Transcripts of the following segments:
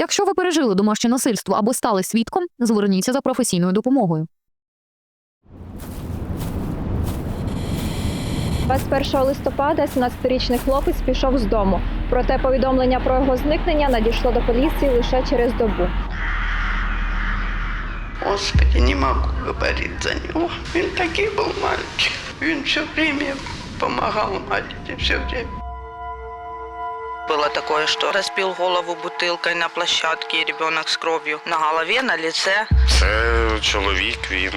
Якщо ви пережили домашнє насильство або стали свідком, зверніться за професійною допомогою. 21 листопада 17-річний хлопець пішов з дому. Проте повідомлення про його зникнення надійшло до поліції лише через добу. Господи, не могу говорить за него. Он такой был мальчик. Он все время помогал матери, все время. Было такое, что разбил голову бутылкой на площадке, и ребенок с кровью на голове, на лице. Це чоловік, він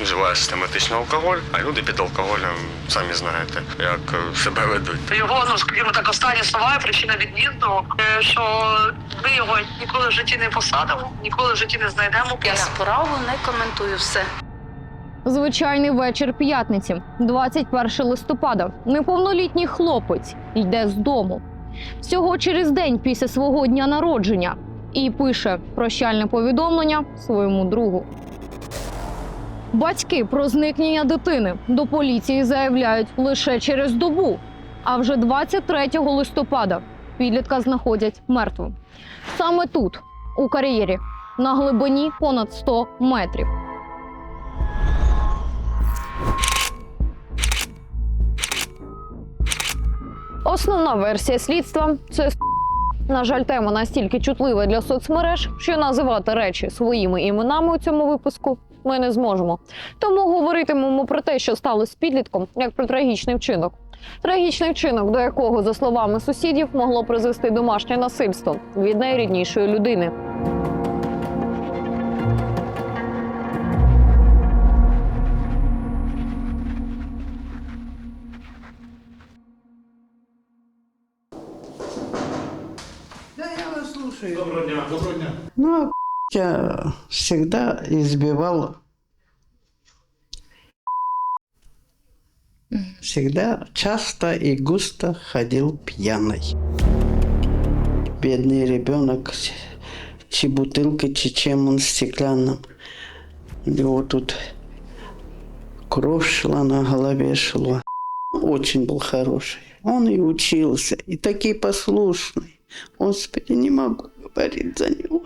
вживає систематично алкоголь, а люди під алкоголем самі знаєте, як е, себе ведуть. Його, ну скажімо так, останні слова і причина від'їзду, е, що ми його ніколи в житті не посадимо, ніколи в житті не знайдемо. Я справу не коментую все. Звичайний вечір п'ятниці, 21 листопада. Неповнолітній хлопець йде з дому. Всього через день після свого дня народження і пише прощальне повідомлення своєму другу. Батьки про зникнення дитини до поліції заявляють лише через добу. А вже 23 листопада підлітка знаходять мертвим. Саме тут, у кар'єрі, на глибині понад 100 метрів. Основна версія слідства це на жаль, тема настільки чутлива для соцмереж, що називати речі своїми іменами у цьому випуску ми не зможемо. Тому говоритимемо про те, що стало з підлітком, як про трагічний вчинок. Трагічний вчинок, до якого, за словами сусідів, могло призвести домашнє насильство від найріднішої людини. Слушаю. Доброго дня. Доброго дня. Ну, а я всегда избивал. Всегда часто и густо ходил пьяный. Бедный ребенок, чи бутылкой, чи чем он стеклянным. У него тут кровь шла на голове шла. Очень был хороший. Он и учился, и такой послушный. Господи, не могу говорить за него.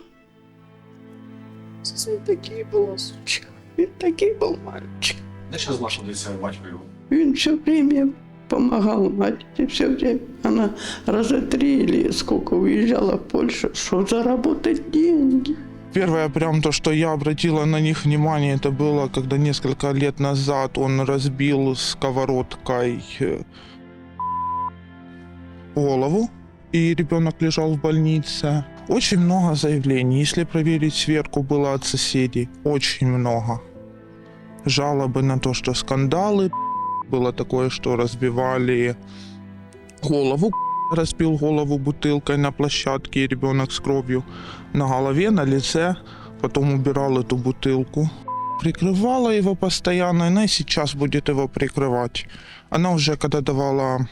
Он такий был сучка. Он такий был мальчик. Де ще знаходиться батько його? Он все время помогал матери, все время. Она раза три или сколько уезжала в Польшу, чтобы заработать деньги. Первое, прям то, что я обратила на них внимание, это было, когда несколько лет назад он разбил сковородкой э, голову, и ребенок лежал в больнице. Очень много заявлений. Если проверить сверху, было от соседей. Очень много. Жалобы на то, что скандалы. Было такое, что разбивали голову. Разбил голову бутылкой на площадке, и ребенок с кровью на голове, на лице, потом убирал эту бутылку. Прикрывала его постоянно, она и сейчас будет его прикрывать. Она уже, когда давала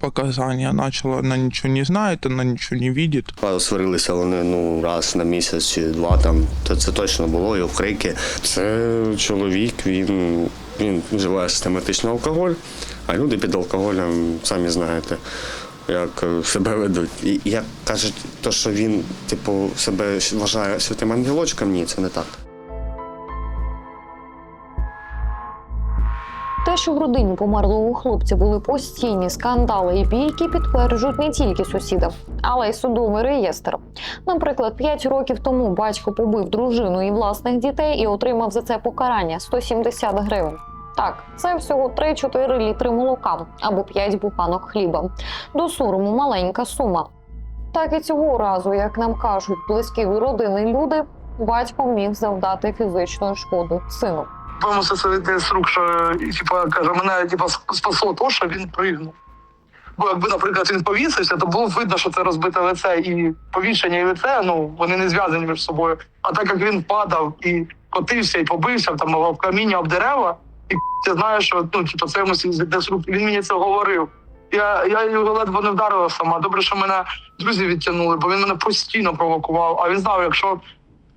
показания, начала, она ничего не знает, она ничего не видит. Сварилися вони ну раз на місяць чи два там, то це точно було, його крики. Це чоловік, він, він вживає систематично алкоголь, а люди під алкоголем самі знаєте. Як е, себе ведуть. І як кажуть, то, що він, типу, себе вважає святим ангелочком, ні, це не так. Що в родині померлого хлопця були постійні скандали і бійки, підтверджують не тільки сусіди, але й судовий реєстр. Наприклад, 5 років тому батько побив дружину і власних дітей і отримав за це покарання 170 гривень. Так, це всього 3-4 літри молока або 5 буханок хліба. До сорому маленька сума. Так і цього разу, як нам кажуть близькі родини люди, батько міг завдати фізичну шкоду сину. Тому це це йде з рук, що типа каже, мене типа спасло то, що він пригнув. Бо якби, наприклад, він повісився, то було б видно, що це розбите лице і повішення, і лице, ну вони не зв'язані між собою. А так як він падав і котився, і побився там об каміння, об дерева, і я знаю, що ну, типу, це йому йде з рук. Він мені це говорив. Я, я його ледве не вдарила сама. Добре, що мене друзі відтягнули, бо він мене постійно провокував. А він знав, якщо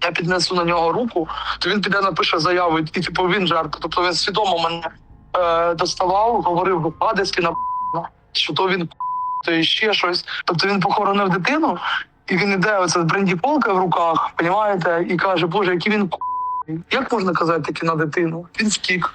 я піднесу на нього руку, то він піде напише заяву, і типу він жертва. Тобто він свідомо мене е, доставав, говорив гадості на що то він то і ще щось. Тобто він похоронив дитину, І він іде оце брендіполка в руках, понімаєте, і каже, Боже, який він к***ий». Як можна казати таке на дитину? Він втік.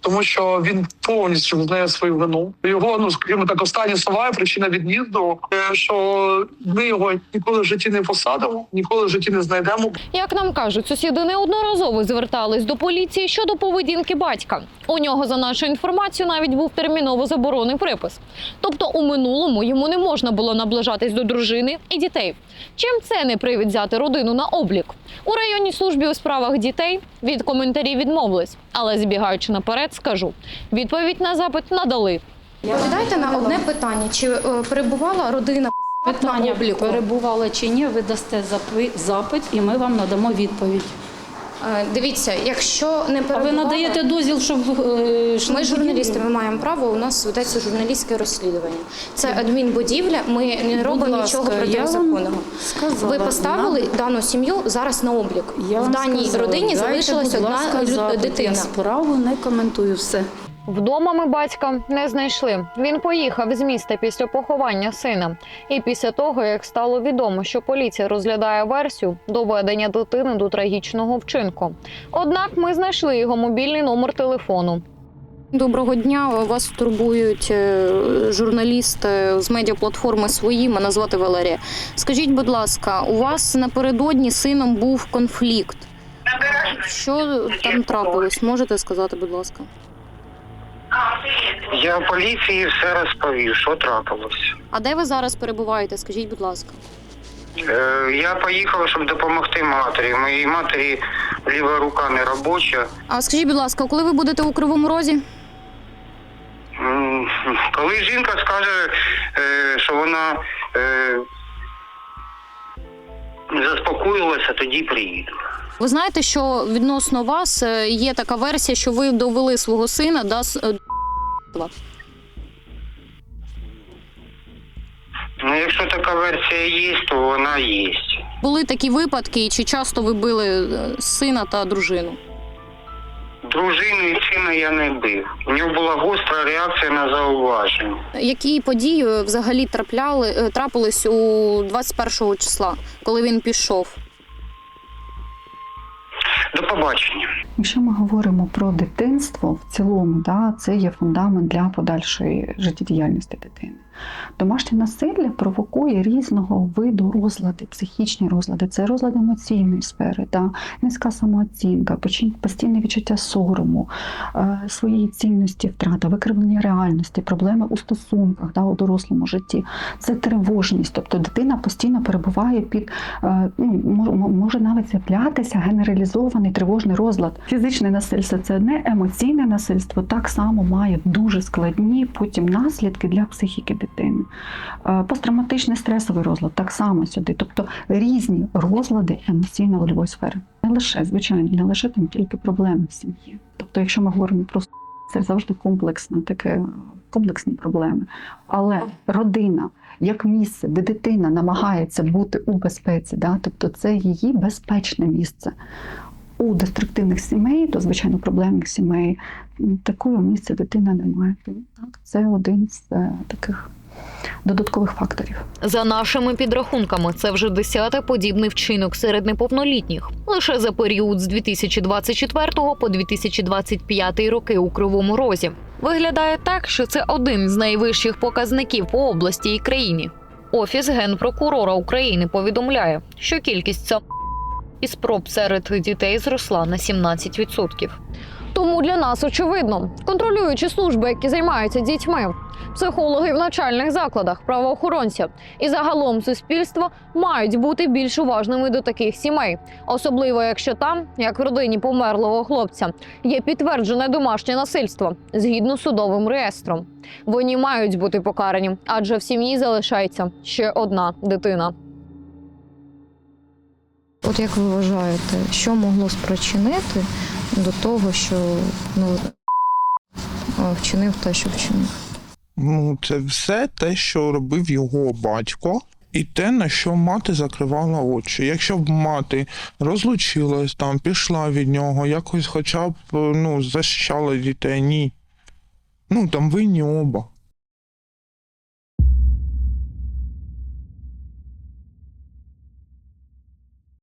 Тому що він повністю визнає свою вину. Його, ну скажімо так, останні слова причина від'їзду, е, що ми його ніколи в житті не посадимо, ніколи в житті не знайдемо. Як нам кажуть, сусіди неодноразово звертались до поліції щодо поведінки батька. У нього, за нашою інформацією, навіть був терміново заборонений припис. Тобто, у минулому йому не можна було наближатись до дружини і дітей. Чим це не привід взяти родину на облік? У районній службі у справах дітей від коментарів відмовились, але збігаючи наперед, скажу: відповідь на запит надали. Відповідайте на одне питання: чи е, перебувала родина Питання обліку? перебували чи ні, ви дасте запи- запит і ми вам надамо відповідь. Е, Дивіться, якщо не А ви надаєте дозвіл, щоб е, Ми журналісти, ми маємо право. У нас ведеться журналістське розслідування. Це адмінбудівля. Ми не робимо ласка, нічого протизаконного. Ви поставили надо- дану сім'ю зараз на облік. Я В даній сказала, родині залишилася залишилась одна ласка, дитина. Я справу не коментую все. Вдома ми батька не знайшли. Він поїхав з міста після поховання сина. І після того, як стало відомо, що поліція розглядає версію доведення дитини до трагічного вчинку. Однак ми знайшли його мобільний номер телефону. Доброго дня. Вас турбують е, журналісти з медіаплатформи свої. Мене звати Валерія. Скажіть, будь ласка, у вас напередодні сином був конфлікт. Що там трапилось? Можете сказати, будь ласка? Я поліції все розповів, що трапилось. А де ви зараз перебуваєте? Скажіть, будь ласка. Е, я поїхав, щоб допомогти матері. Моїй матері ліва рука не робоча. А скажіть, будь ласка, коли ви будете у Кривому Розі? М, Коли жінка скаже, е, що вона е, заспокоїлася, тоді приїду. Ви знаєте, що відносно вас е, є така версія, що ви довели свого сина с- е, Ну, якщо така версія є, то вона є. були такі випадки, і чи часто ви били е, сина та дружину? Дружину і сина я не бив. У нього була гостра реакція на зауваження. Які події е, взагалі трапляли е, трапились у 21 числа, коли він пішов? До побачення. Якщо ми говоримо про дитинство в цілому, да, це є фундамент для подальшої життєдіяльності дитини. Домашнє насилля провокує різного виду розлади, психічні розлади, це розлади емоційної сфери, да, низька самооцінка, постійне відчуття сорому, е, своєї цінності втрата, викривлення реальності, проблеми у стосунках да, у дорослому житті. Це тривожність, тобто дитина постійно перебуває під е, ну, може навіть з'являтися генералізований тривожний розлад. Фізичне насильство це одне, емоційне насильство так само має дуже складні потім наслідки для психіки дитини. Е, Посттравматичний стресовий розлад так само сюди, тобто різні розлади емоційно-вольової сфери. Не лише, звичайно, не лише там тільки проблеми в сім'ї. Тобто, якщо ми говоримо про це завжди комплексно, таке комплексні проблеми. Але родина як місце, де дитина намагається бути у безпеці, да? тобто це її безпечне місце. У деструктивних сімей, то звичайно проблемних сімей, такого місця дитина не має. Так, це один з е, таких додаткових факторів. За нашими підрахунками, це вже десятий подібний вчинок серед неповнолітніх. Лише за період з 2024 по 2025 роки у Кривому Розі. Виглядає так, що це один з найвищих показників по області і країні. Офіс генпрокурора України повідомляє, що кількість сам і спроб серед дітей зросла на 17%. Тому для нас очевидно, контролюючі служби, які займаються дітьми, психологи в навчальних закладах, правоохоронці і загалом суспільство мають бути більш уважними до таких сімей, особливо якщо там, як в родині померлого хлопця, є підтверджене домашнє насильство згідно судовим реєстром. Вони мають бути покарані, адже в сім'ї залишається ще одна дитина. От як ви вважаєте, що могло спричинити до того, що ну, вчинив те, що вчинив? Ну, це все те, що робив його батько, і те, на що мати закривала очі. Якщо б мати розлучилась там, пішла від нього, якось хоча б ну, защищала дітей, ні. Ну, там винні оба.